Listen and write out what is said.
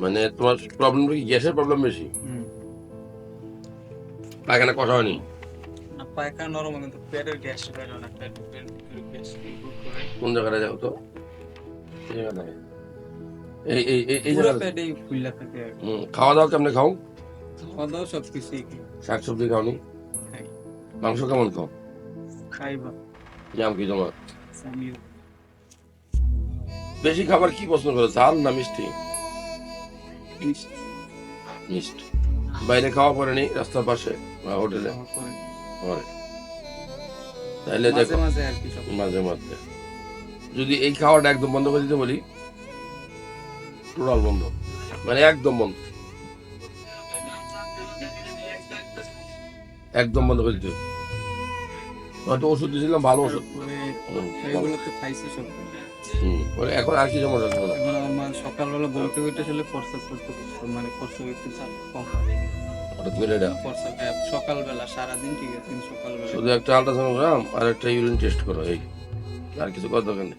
মানে তোমার প্রবলেম কি? গ্যাসের প্রবলেম বেশি? পায়খানা কষা হয়নি? না পায়খানা নরম কিন্তু পেটের গ্যাস বের না পেট পেট গ্যাস কোন জায়গায় যাও তো? এই এই এই এই- জায়গাটা পেটেই ফুললা থাকে খাওয়া দাওয়া কেমনে খাও? খাওয়া দাওয়া সব কিছুই শাক সবজি খাওনি মাংস কেমন খাও? খাইবা। জাম কি তোমার? বেশি খাবার কি পছন্দ করো? ঝাল না মিষ্টি? মিষ্টি বাইরে খাওয়া পড়েনি রাস্তার পাশে বা হোটেলে পরে। মাঝে দেখো। মাঝে মাঝে যদি এই খাওয়াটা একদম বন্ধ করে দিতে বলি টোটাল বন্ধ। মানে একদম বন্ধ। একদম বন্ধ করে দিতে। হয়তো ওষুধ দিয়েছিলাম ভালো ওষুধ। এখন আর কি সমস্যা না। সকালবেলা বলতে বলতে আসলে ফর্সা করতে মানে ফর্সা একটু চাপ কম। হঠাৎ করে এটা? ফর্সা সকালবেলা সারাদিন ঠিক আছে সকালবেলা। শুধু একটা আলট্রাসাউন্ড আর একটা ইউরিন টেস্ট করো এই। আর কিছু করার দরকার নেই।